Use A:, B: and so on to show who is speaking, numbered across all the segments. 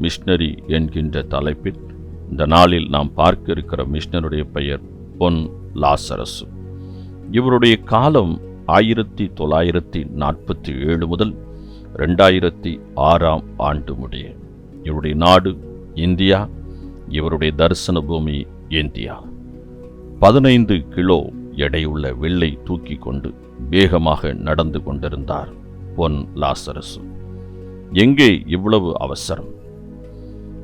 A: மிஷ்னரி என்கின்ற தலைப்பில் இந்த நாளில் நாம் பார்க்க இருக்கிற மிஷ்னருடைய பெயர் பொன் லாசரசு. இவருடைய காலம் ஆயிரத்தி தொள்ளாயிரத்தி நாற்பத்தி ஏழு முதல் ரெண்டாயிரத்தி ஆறாம் ஆண்டு முடிய. இவருடைய நாடு இந்தியா இவருடைய தரிசன பூமி இந்தியா. பதினைந்து கிலோ எடையுள்ள வெள்ளை தூக்கி கொண்டு வேகமாக நடந்து கொண்டிருந்தார் பொன் லாசரசு. எங்கே இவ்வளவு அவசரம்?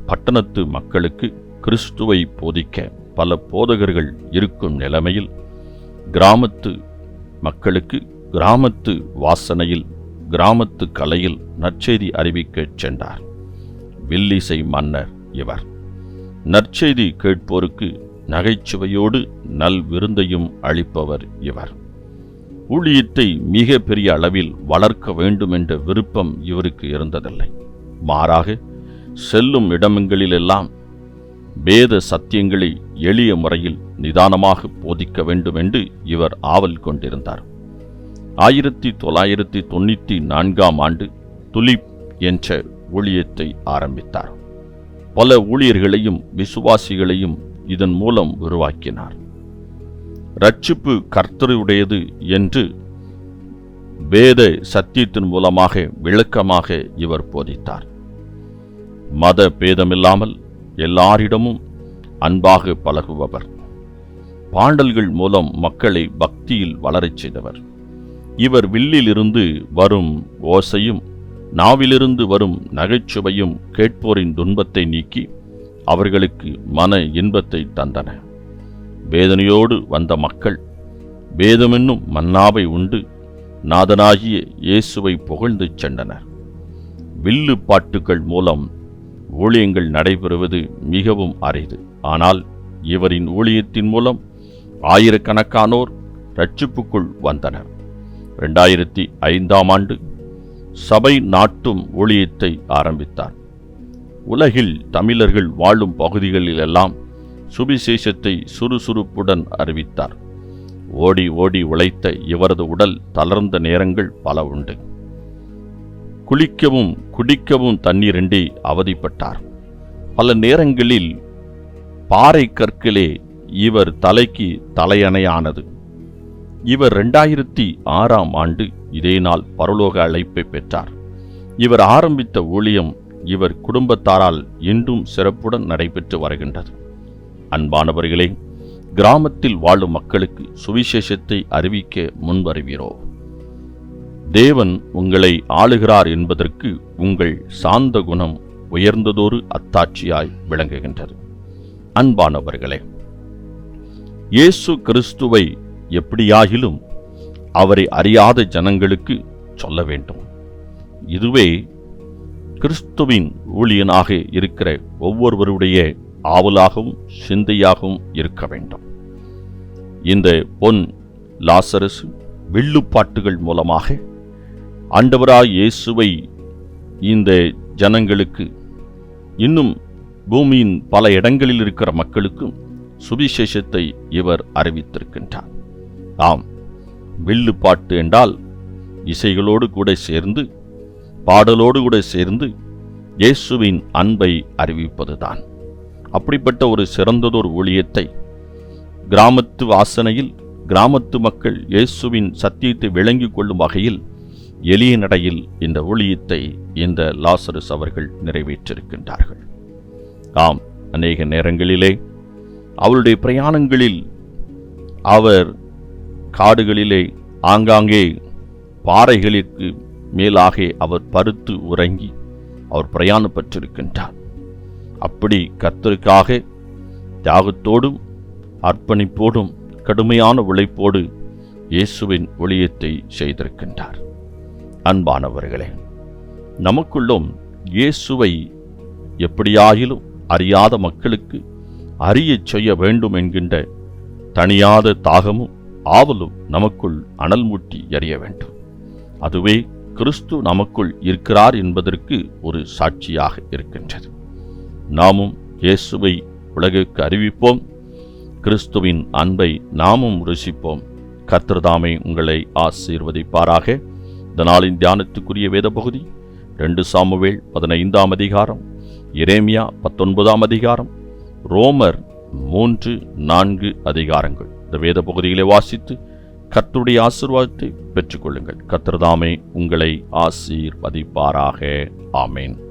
A: பட்டணத்து மக்களுக்கு கிறிஸ்துவை போதிக்க பல போதகர்கள் இருக்கும் நிலைமையில் கிராமத்து மக்களுக்கு கிராமத்து வாசனையில் கிராமத்து கலையில் நற்செய்தி அறிவிக்கச் சென்றார். வில்லிசை மன்னர் இவர். நற்செய்தி கேட்போருக்கு நகைச்சுவையோடு நல் விருந்தையும் அளிப்பவர் இவர். ஊழியத்தை மிக பெரிய அளவில் வளர்க்க வேண்டும் என்ற விருப்பம் இவருக்கு இருந்ததில்லை. மாறாக செல்லும் இடமெங்களிலெல்லாம் வேத சத்தியங்களை எளிய முறையில் நிதானமாக போதிக்க வேண்டும் என்று இவர் ஆவல் கொண்டிருந்தார். ஆயிரத்தி தொள்ளாயிரத்தி தொண்ணூற்றி நான்காம் ஆண்டு துலிப் என்ற ஊழியத்தை ஆரம்பித்தார். பல ஊழியர்களையும் விசுவாசிகளையும் இதன் மூலம் உருவாக்கினார். ரட்சிப்பு கர்த்தருடையது என்று வேத சத்தியத்தின் மூலமாக விளக்கமாக இவர் போதித்தார். மத பேதமில்லாமல் எல்லாரிடமும் அன்பாக பழகுபவர். பாண்டல்கள் மூலம் மக்களை பக்தியில் வளரச் செய்தவர். இவர் வில்லிலிருந்து வரும் ஓசையும் நாவிலிருந்து வரும் நகைச்சுவையும் கேட்போரின் துன்பத்தை நீக்கி அவர்களுக்கு மன இன்பத்தை தந்தன. வேதனையோடு வந்த மக்கள் வேதமென்னும் மன்னாவை உண்டு நாதனாகிய இயேசுவை புகழ்ந்து சென்றனர். வில்லு பாட்டுகள் மூலம் ஊழியங்கள் நடைபெறுவது மிகவும் அரிது. ஆனால் இவரின் ஊழியத்தின் மூலம் ஆயிரக்கணக்கானோர் ரட்சிப்புக்குள் வந்தனர். ரெண்டாயிரத்தி ஐந்தாம் ஆண்டு சபை நாட்டும் ஊழியத்தை ஆரம்பித்தார். உலகில் தமிழர்கள் வாழும் பகுதிகளிலெல்லாம் சுவிசேஷத்தை சுறுசுறுப்புடன் அறிவித்தார். ஓடி ஓடி உழைத்த இவரது உடல் தளர்ந்த நேரங்கள் பல உண்டு. குளிக்கவும் குடிக்கவும் தண்ணீரின்றி அவதிப்பட்டார். பல நேரங்களில் பாறை கற்களே இவர் தலைக்கு தலையணையானது. இவர் ரெண்டாயிரத்தி ஆறாம் ஆண்டு இதே நாள் பரலோக அழைப்பை பெற்றார். இவர் ஆரம்பித்த ஊழியம் இவர் குடும்பத்தாரால் இன்றும் சிறப்புடன் நடைபெற்று வருகின்றது. அன்பானவர்களே கிராமத்தில் வாழும் மக்களுக்கு சுவிசேஷத்தை அறிவிக்க முன்வருகிறோம். தேவன் உங்களை ஆளுகிறார் என்பதற்கு உங்கள் சாந்த குணம் உயர்ந்ததொரு அத்தாட்சியாய் விளங்குகின்றது. அன்பானவர்களே இயேசு கிறிஸ்துவை எப்படியாகிலும் அவரை அறியாத ஜனங்களுக்கு சொல்ல வேண்டும். இதுவே கிறிஸ்துவின் ஊழியனாக இருக்கிற ஒவ்வொருவருடைய ஆவலாகவும் சிந்தையாகவும் இருக்க வேண்டும். இந்த பொன் லாசரசு வில்லுப்பாட்டுகள் மூலமாக ஆண்டவராய் இயேசுவை இந்த ஜனங்களுக்கு இன்னும் பூமியின் பல இடங்களில் இருக்கிற மக்களுக்கும் சுவிசேஷத்தை இவர் அறிவித்திருக்கின்றார். ஆம் வில்லு பாட்டு என்றால் இசைகளோடு கூட சேர்ந்து பாடலோடு கூட சேர்ந்து இயேசுவின் அன்பை அறிவிப்பதுதான். அப்படிப்பட்ட ஒரு சிறந்ததொரு ஊழியத்தை கிராமத்து வாசனையில் கிராமத்து மக்கள் இயேசுவின் சத்தியத்தை விளங்கிக் கொள்ளும் வகையில் எளிய நடையில் இந்த ஊழியத்தை இந்த லாசரஸ் அவர்கள் நிறைவேற்றிருக்கின்றார்கள். ஆம் அநேக நேரங்களிலே அவருடைய பிரயாணங்களில் அவர் காடுகளிலே ஆங்காங்கே பாறைகளுக்கு மேலாக அவர் பருத்து உறங்கி அவர் பிரயாணப்பட்டிருக்கின்றார். அப்படி கத்தருக்காக தியாகத்தோடும் அர்ப்பணிப்போடும் கடுமையான உழைப்போடு இயேசுவின் ஒளியத்தை செய்திருக்கின்றார். அன்பானவர்களே நமக்குள்ளும் இயேசுவை எப்படியாயிலும் அறியாத மக்களுக்கு அறியச் செய்ய வேண்டும் என்கின்ற தணியாத தாகமும் ஆவலும் நமக்குள் அனல் மூட்டி எறிய வேண்டும். அதுவே கிறிஸ்து நமக்குள் இருக்கிறார் என்பதற்கு ஒரு சாட்சியாக இருக்கின்றது. நாமும் இயேசுவை உலகுக்கு அறிவிப்போம். கிறிஸ்துவின் அன்பை நாமும் ருசிப்போம். கர்த்தர்தாமே உங்களை ஆசீர்வதிப்பாராக. இந்த நாளின் தியானத்துக்குரிய வேத பகுதி ரெண்டு சாமுவேல் பதினைந்தாம் அதிகாரம் இரேமியா பத்தொன்பதாம் அதிகாரம் ரோமர் மூன்று நான்கு அதிகாரங்கள். இந்த வேத பகுதிகளை வாசித்து கர்த்தருடைய ஆசிர்வாதத்தை பெற்றுக்கொள்ளுங்கள். கர்த்தர்தாமே உங்களை ஆசீர்வதிப்பாராக. ஆமேன்.